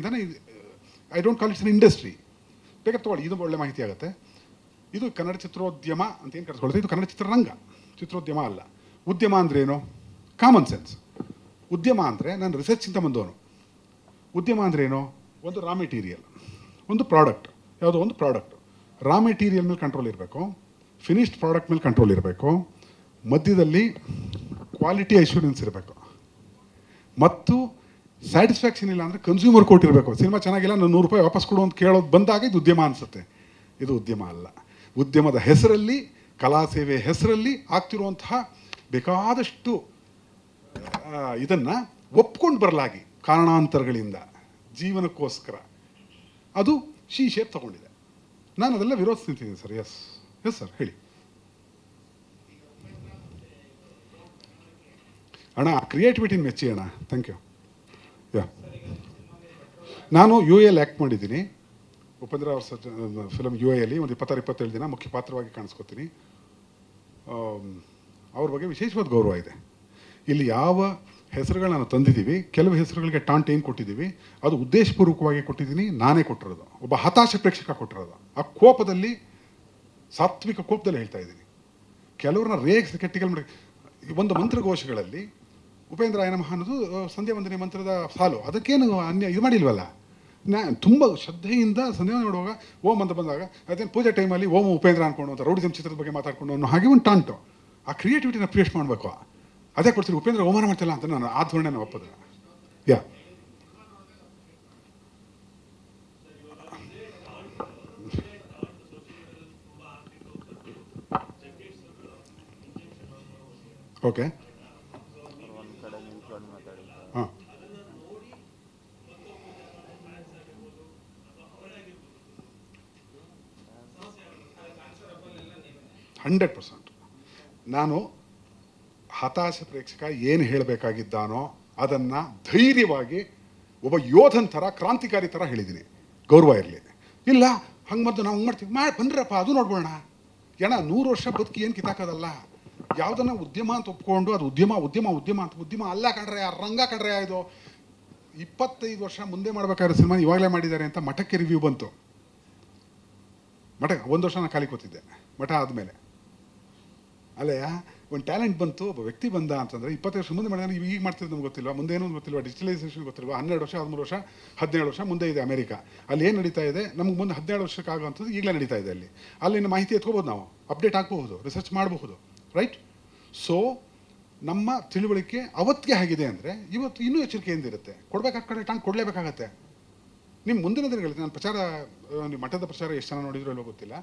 ಬ್ರೈನಿಂದ I don't call it's an industry ಬೇಕಾದ್ರೆ ತೊಗೊಳ್ಳಿ, ಇದು ಒಳ್ಳೆ ಮಾಹಿತಿ ಆಗುತ್ತೆ. ಇದು ಕನ್ನಡ ಚಿತ್ರೋದ್ಯಮ ಅಂತ ಏನು ಕರೆಸ್ಕೊಳ್ತೀವಿ? ಇದು ಕನ್ನಡ ಚಿತ್ರರಂಗ. ಚಿತ್ರೋದ್ಯಮ ಅಲ್ಲ. ಉದ್ಯಮ ಅಂದ್ರೆ ಏನು? ಕಾಮನ್ ಸೆನ್ಸ್ ಉದ್ಯಮ ಅಂದರೆ ನಾನು ರಿಸರ್ಚಿಂದ ಬಂದವನು. ಉದ್ಯಮ ಅಂದ್ರೆ ಏನು? ಒಂದು ರಾ ಮೆಟೀರಿಯಲ್ ಒಂದು ಪ್ರಾಡಕ್ಟ್ ಯಾವುದೋ ಒಂದು ಪ್ರಾಡಕ್ಟ್ ರಾ ಮೆಟೀರಿಯಲ್ ಮೇಲೆ ಕಂಟ್ರೋಲ್ ಇರಬೇಕು. ಫಿನಿಶ್ಡ್ ಪ್ರಾಡಕ್ಟ್ ಮೇಲೆ ಕಂಟ್ರೋಲ್ ಇರಬೇಕು. ಮಧ್ಯದಲ್ಲಿ ಕ್ವಾಲಿಟಿ ಅಶ್ಯೂರೆನ್ಸ್ ಇರಬೇಕು. ಮತ್ತು ಸ್ಯಾಟಿಸ್ಫ್ಯಾಕ್ಷನ್ ಇಲ್ಲ ಅಂದರೆ ಕನ್ಸ್ಯೂಮರ್ ಕೋರ್ಟ್ ಇರಬೇಕು. ಸಿನಿಮಾ ಚೆನ್ನಾಗಿಲ್ಲ, ನಾನು ನೂರು ರೂಪಾಯಿ ವಾಪಸ್ ಕೊಡು ಅಂತ ಕೇಳೋದು ಬಂದಾಗ ಇದು ಉದ್ಯಮ ಅನಿಸುತ್ತೆ. ಇದು ಉದ್ಯಮ ಅಲ್ಲ. ಉದ್ಯಮದ ಹೆಸರಲ್ಲಿ, ಕಲಾ ಸೇವೆ ಹೆಸರಲ್ಲಿ ಆಗ್ತಿರುವಂತಹ ಬೇಕಾದಷ್ಟು ಇದನ್ನು ಒಪ್ಕೊಂಡು ಬರಲಾಗಿ ಕಾರಣಾಂತರಗಳಿಂದ, ಜೀವನಕ್ಕೋಸ್ಕರ. ಅದು ಶಿ ಶೇಪ್ ತಗೊಂಡಿದೆ. ನಾನು ಅದೆಲ್ಲ ವಿರೋಧಿಸ್ತಿದ್ದೀನಿ ಸರ್. ಎಸ್ ಎಸ್ ಸರ್ ಹೇಳಿ. ಅಣ್ಣ ಕ್ರಿಯೇಟಿವಿಟಿನ ಮೆಚ್ಚಿ ಅಣ್ಣ. ಥ್ಯಾಂಕ್ ಯಾ ನಾನು ಯು ಎಲ್ ಆ್ಯಕ್ಟ್ ಮಾಡಿದ್ದೀನಿ. ಉಪೇಂದ್ರ ಅವ್ರ ಸರ್ ಫಿಲಮ್ ಯು ಎಲ್ಲಿ ಒಂದು ಇಪ್ಪತ್ತಾರು, ಇಪ್ಪತ್ತೇಳು ದಿನ ಮುಖ್ಯ ಪಾತ್ರವಾಗಿ ಕಾಣಿಸ್ಕೋತೀನಿ. ಅವ್ರ ಬಗ್ಗೆ ವಿಶೇಷವಾದ ಗೌರವ ಇದೆ. ಇಲ್ಲಿ ಯಾವ ಹೆಸರುಗಳನ್ನ ತಂದಿದ್ದೀವಿ, ಕೆಲವು ಹೆಸರುಗಳಿಗೆ ಟಾಂಟ್ ಏನು ಕೊಟ್ಟಿದ್ದೀವಿ, ಅದು ಉದ್ದೇಶಪೂರ್ವಕವಾಗಿ ಕೊಟ್ಟಿದ್ದೀನಿ, ನಾನೇ ಕೊಟ್ಟಿರೋದು. ಒಬ್ಬ ಹತಾಶ ಪ್ರೇಕ್ಷಕ ಕೊಟ್ಟಿರೋದು. ಆ ಕೋಪದಲ್ಲಿ, ಸಾತ್ವಿಕ ಕೋಪದಲ್ಲಿ ಹೇಳ್ತಾ ಇದ್ದೀನಿ. ಕೆಲವ್ರನ್ನ ರೇಗಿಸಿ ಕೆಟ್ಟಿಗೆ ಮಾಡಿ ಒಂದು ಮಂತ್ರಘೋಷಗಳಲ್ಲಿ ಉಪೇಂದ್ರ ನಮಃ ಅನ್ನೋದು ಸಂಧ್ಯಾ ಮಂತ್ರದ ಸಾಲು. ಅದಕ್ಕೇನು ಅನ್ಯ, ಇದು ಮಾಡಿಲ್ವಲ್ಲ? ನಾ, ತುಂಬ ಶ್ರದ್ಧೆಯಿಂದ ಸಂಧ್ಯಾ ನೋಡುವಾಗ ಓಂ ಅಂತ ಬಂದಾಗ ಅದೇನು ಪೂಜೆ ಟೈಮಲ್ಲಿ ಓಂ ಉಪೇಂದ್ರ ಅನ್ಕೊಂಡು ಅಂತ ರೌಡಿಸಮ್ ಚಿತ್ರದ ಬಗ್ಗೆ ಮಾತಾಡ್ಕೊಂಡು ಅನ್ನೋ ಹಾಗೆ ಒಂದು ಟಾಂಟು ಆ ಕ್ರಿಯೇಟಿವಿಟಿನ ಅಪ್ರಿಯೇಟ್ ಮಾಡಬೇಕು. ಅದೇ ಕೊಡ್ತೀರಿ, ಉಪೇಂದ್ರ ಅವಮಾನ ಮಾಡ್ತಿಲ್ಲ ಅಂತ ನಾನು ಆ ಧೋರಣೆ ಒಪ್ಪದ. ಯಾ ಓಕೆ ಒಂದ್ ಕಡೆ ನಿಂತ್ಕೊಂಡು ಮಾತಾಡಿ ಹಾಂ ಹಂಡ್ರೆಡ್ ಪರ್ಸೆಂಟ್. ನಾನು ಹತಾಶ ಪ್ರೇಕ್ಷಕ ಏನು ಹೇಳಬೇಕಾಗಿದ್ದಾನೋ ಅದನ್ನು ಧೈರ್ಯವಾಗಿ ಒಬ್ಬ ಯೋಧನ ಥರ, ಕ್ರಾಂತಿಕಾರಿ ಥರ ಹೇಳಿದ್ದೀನಿ. ಗೌರವ ಇರಲಿ. ಇಲ್ಲ, ಹಂಗೆ ಮತ್ತು ನಾವು ಹಂಗೆ ಮಾಡ್ತೀವಿ. ಮಾಡಿ ಬಂದ್ರಪ್ಪ, ಅದು ನೋಡ್ಬೋಣ ಏನ ನೂರು ವರ್ಷ ಬದುಕಿ ಏನು ಕಿತ್ತಾಕೋದಲ್ಲ? ಯಾವುದನ್ನ ಉದ್ಯಮ ಅಂತ ಒಪ್ಕೊಂಡು ಅದು ಉದ್ಯಮ ಉದ್ಯಮ ಉದ್ಯಮ ಅಂತ, ಉದ್ಯಮ ಅಲ್ಲ ಕಣ್ರೆ, ಆ ರಂಗ ಕಣ್ರೆ ಇದು. ಇಪ್ಪತ್ತೈದು ವರ್ಷ ಮುಂದೆ ಮಾಡ್ಬೇಕಾದ್ರೆ ಸಿನಿಮಾ ಇವಾಗಲೇ ಮಾಡಿದ್ದಾರೆ ಅಂತ ಮಠಕ್ಕೆ ರಿವ್ಯೂ ಬಂತು. ಮಠ ಒಂದು ವರ್ಷ ನಾನು ಖಾಲಿ ಕೂತಿದ್ದೆ, ಮಠ ಆದಮೇಲೆ. ಅಲ್ಲೇ ಒಂದು ಟ್ಯಾಲೆಂಟ್ ಬಂತು, ಒಬ್ಬ ವ್ಯಕ್ತಿ ಬಂದ ಅಂತಂದ್ರೆ ಇಪ್ಪತ್ತು ವರ್ಷ ಮುಂದೆ ಮಾಡಿದ್ರೆ ಈಗ ಮಾಡ್ತಿದ್ದು ನಮ್ಗೆ ಗೊತ್ತಿಲ್ಲ ಮುಂದೆ ಏನೋ ಗೊತ್ತಿಲ್ಲ ಡಿಜಿಟಲೈಸೇಷನ್ ಗೊತ್ತಿಲ್ಲ ಹನ್ನೆರಡು ವರ್ಷ, ಹದಿಮೂರು ವರ್ಷ, ಹದಿನೇಳು ವರ್ಷ ಮುಂದೆ ಇದೆ ಅಮೆರಿಕ. ಅಲ್ಲಿ ಏನು ನಡೀತಾ ಇದೆ? ನಮ್ಗೆ ಮುಂದೆ ಹದಿನೇಳು ವರ್ಷಕ್ಕೆ ಆಗುವಂಥದ್ದು ಈಗಲೇ ನಡೀತಾ ಇದೆ ಅಲ್ಲಿ. ಅಲ್ಲಿನ ಮಾಹಿತಿ ಎತ್ಕೋಬೋದು ನಾವು ಅಪ್ಡೇಟ್ ಆಗಬಹುದು ರಿಸರ್ಚ್ ಮಾಡಬಹುದು ರೈಟ್ ಸೊ ನಮ್ಮ ತಿಳುವಳಿಕೆ ಅವತ್ತಿಗೆ ಆಗಿದೆ ಅಂದರೆ, ಇವತ್ತು ಇನ್ನೂ ಎಚ್ಚರಿಕೆಯಿಂದ ಇರುತ್ತೆ. ಕೊಡ್ಬೇಕಾದ ಕಡೆ ಟಾಂಗ್ ಕೊಡಲೇಬೇಕಾಗತ್ತೆ. ನಿಮ್ಮ ಮುಂದಿನ ದಿನಗಳಲ್ಲಿ, ನಾನು ಪ್ರಚಾರ ಮಠದ ಪ್ರಚಾರ ಎಷ್ಟು ಜನ ನೋಡಿದ್ರು ಎಲ್ಲೋ ಗೊತ್ತಿಲ್ಲ.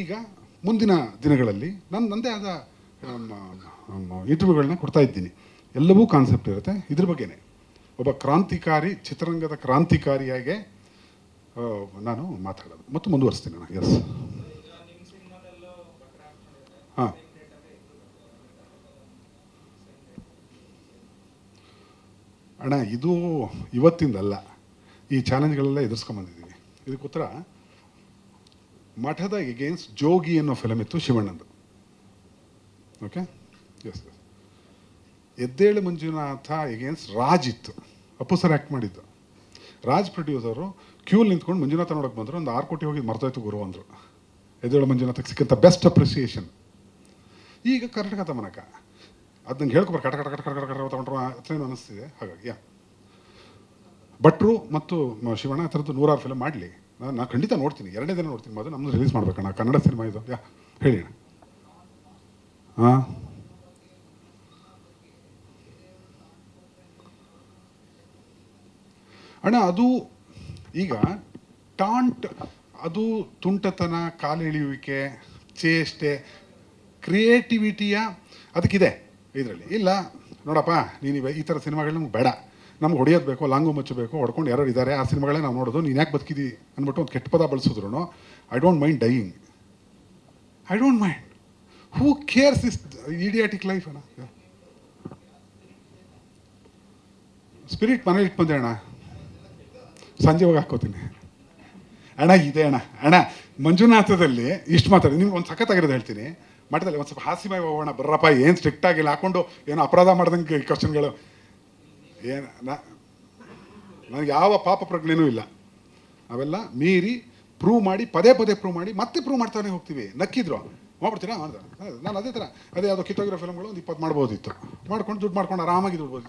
ಈಗ ಮುಂದಿನ ದಿನಗಳಲ್ಲಿ ನಾನು ನನ್ನದೇ ಆದ ಇಂಟರ್ವ್ಯೂಗಳನ್ನ ಕೊಡ್ತಾ ಇದ್ದೀನಿ. ಎಲ್ಲವೂ ಕಾನ್ಸೆಪ್ಟ್ ಇರುತ್ತೆ. ಇದ್ರ ಬಗ್ಗೆನೇ ಒಬ್ಬ ಕ್ರಾಂತಿಕಾರಿ, ಚಿತ್ರರಂಗದ ಕ್ರಾಂತಿಕಾರಿಯಾಗೆ ನಾನು ಮಾತಾಡೋದು. ಮತ್ತು ಮುಂದುವರಿಸ್ತೀನಿ ನಾನು. ಎಸ್ ಹಾಂ. ಅಣ್ಣ, ಇದು ಇವತ್ತಿಂದಲ್ಲ. ಈ ಚಾಲೆಂಜ್ಗಳೆಲ್ಲ ಎದುರಿಸ್ಕೊಂಬಂದಿದ್ದೀವಿ ಇದಕ್ಕೆ ಉತ್ತರ ಮಠದ ಎಗೇನ್ಸ್ಟ್ ಜೋಗಿ ಅನ್ನೋ ಫಿಲಮ್ ಇತ್ತು ಶಿವಣ್ಣಂದು ಓಕೆ ಎಸ್ ಎದ್ದೇಳು ಮಂಜುನಾಥ ಎಗೇನ್ಸ್ಟ್ ರಾಜ್ ಇತ್ತು. ಅಪ್ಪು ಸರ್ ಆ್ಯಕ್ಟ್ ಮಾಡಿದ್ದು. ರಾಜ್ ಪ್ರೊಡ್ಯೂಸರು ಕ್ಯೂಲ್ ನಿಂತ್ಕೊಂಡು ಮಂಜುನಾಥ ನೋಡೋಕೆ ಬಂದರು. ಒಂದು ಆರು ಕೋಟಿ ಹೋಗಿ ಮರ್ತೋಯ್ತು ಗುರು ಅಂದರು. ಎದ್ದೇಳು ಮಂಜುನಾಥಕ್ಕೆ ಸಿಕ್ಕಂಥ ಬೆಸ್ಟ್ ಅಪ್ರಿಸಿಯೇಷನ್ ಈಗ ಕರ್ನಾಟಕ ತಮನಕ ಅದನ್ನ ಹೇಳ್ಕೊಬಾರ ಕಟ ಕಟ ಕಟ ಕಟ ಕಟ ತಗೊಂಡ್ರು ಅದೇನು ಅನ್ನಿಸ್ತಿದೆ ಹಾಗಾಗಿ ಯಾ ಭಟ್ರು ಮತ್ತು ಶಿವಣ್ಣ ಆ ಥರದ್ದು ನೂರಾರು ಫಿಲಮ್ ಮಾಡಲಿ. ನಾನು ನಾನು ಖಂಡಿತ ನೋಡ್ತೀನಿ. ಎರಡನೇ ದಿನ ನೋಡ್ತೀನಿ. ಅದು ನಮ್ಮದು ರಿಲೀಸ್ ಮಾಡ್ಬೇಕಣ್ಣ. ಕನ್ನಡ ಸಿನಿಮಾ ಇದು. ಯಾ, ಹೇಳಿ ಅಣ್ಣ. ಹಾಂ ಅಣ್ಣ, ಅದು ಈಗ ಟಾಂಟ್, ಅದು ತುಂಟತನ ಕಾಲೆಳೆಯುವಿಕೆ ಚೇಷ್ಟೆ ಕ್ರಿಯೇಟಿವಿಟಿಯ ಅದಕ್ಕಿದೆ ಇದರಲ್ಲಿ. ಇಲ್ಲ, ನೋಡಪ್ಪ, ನೀನು ಈ ಥರ ಸಿನಿಮಾಗಳು ನಮ್ಗೆ ಬೇಡ. ನಮ್ಗೆ ಹೊಡೆಯೋದು ಬೇಕು, ಲಾಂಗು ಮುಚ್ಚಬೇಕು, ಹೊಡ್ಕೊಂಡು ಯಾರು ಇದ್ದಾರೆ ಆ ಸಿನಿಮಾಗಳೇ ನಾವು ನೋಡೋದು, ನೀನು ಯಾಕೆ ಬದುಕಿದಿ ಅಂದ್ಬಿಟ್ಟು ಒಂದು ಕೆಟ್ಟ ಪದ ಬಳಸಿದ್ರು I don't mind dying I don't mind who cares is idiotic life ಅಣ್ಣ? ಸ್ಪಿರಿಟ್ ಮನೇಲಿ ಇಟ್ಟು ಬಂದೆ ಅಣ್ಣ. ಸಂಜೆ ಹೋಗಿ ಹಾಕೋತೀನಿ. ಅಣ್ಣ, ಇದೆ ಅಣ್ಣ. ಅಣ್ಣ, ಮಂಜುನಾಥದಲ್ಲಿ ಇಷ್ಟು ಮಾತಾಡಿ, ನಿಮ್ಗೆ ಒಂದು ಸಖತ್ತಾಗಿರೋದು ಹೇಳ್ತೀನಿ. ಮಠದಲ್ಲಿ ಒಂದು ಸ್ವಲ್ಪ ಹಾಸ್ಯಮಯ ಹೋಗೋಣ, ಬರ್ರಪ್ಪ, ಏನು ಸ್ಟ್ರಿಕ್ಟ್ ಆಗಿಲ್ಲ ಹಾಕೊಂಡು ಏನೋ ಅಪರಾಧ ಮಾಡ್ದಂಗೆ ಕ್ವಶನ್ಗಳು ಏನು ನನಗೆ ಯಾವ ಪಾಪ ಪ್ರಜ್ಞೆನೂ ಇಲ್ಲ. ಅವೆಲ್ಲ ಮೀರಿ ಪ್ರೂವ್ ಮಾಡಿ, ಪದೇ ಪದೇ ಪ್ರೂವ್ ಮಾಡಿ, ಮತ್ತೆ ಪ್ರೂವ್ ಮಾಡ್ತಾನೆ ಹೋಗ್ತೀವಿ. ನಕ್ಕಿದ್ರು. ಮಾಡ್ಬಿಡ್ತೀರಾ ಅಂದ್ರೆ ನಾನು ಅದೇ ಥರ ಅದೇ ಯಾವುದೋ ಕಿತ್ತೋಗಿರೋ ಫಿಲಮ್ಗಳು ಒಂದು ಇಪ್ಪತ್ತು ಮಾಡ್ಬೋದಿತ್ತು. ಮಾಡ್ಕೊಂಡು ದುಡ್ಡು ಮಾಡ್ಕೊಂಡು ಆರಾಮಾಗಿ ದುಡ್ಬೋದು.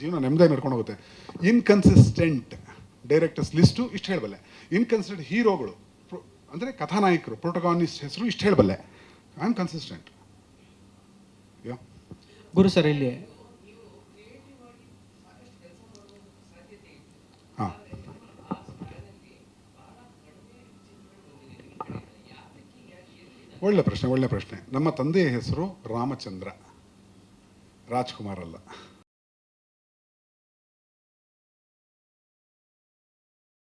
ಜೀವನ ನೆಮ್ಮದಿ ನಡ್ಕೊಂಡು ಹೋಗುತ್ತೆ. ಇನ್ಕನ್ಸಿಸ್ಟೆಂಟ್ ಡೈರೆಕ್ಟರ್ಸ್ ಲಿಸ್ಟು ಇಷ್ಟು ಹೇಳಬಲ್ಲೆ. ಇನ್ಕನ್ಸಿಸ್ಟೆಂಟ್ ಹೀರೋಗಳು ಅಂದರೆ ಕಥಾನಾಯಕರು ಪ್ರೋಟೋಗಾನಿಸ್ಟ್ ಹೆಸರು ಇಷ್ಟು ಹೇಳಬಲ್ಲೆ. ಐ ಆಮ್ ಕನ್ಸಿಸ್ಟೆಂಟ್ ಗುರು ಸರ್, ಇಲ್ಲಿ ಒಳ್ಳೆ ಪ್ರಶ್ನೆ ಒಳ್ಳೆ ಪ್ರಶ್ನೆ. ನಮ್ಮ ತಂದೆಯ ಹೆಸರು ರಾಮಚಂದ್ರ. ರಾಜ್ಕುಮಾರ್ ಅಲ್ಲ.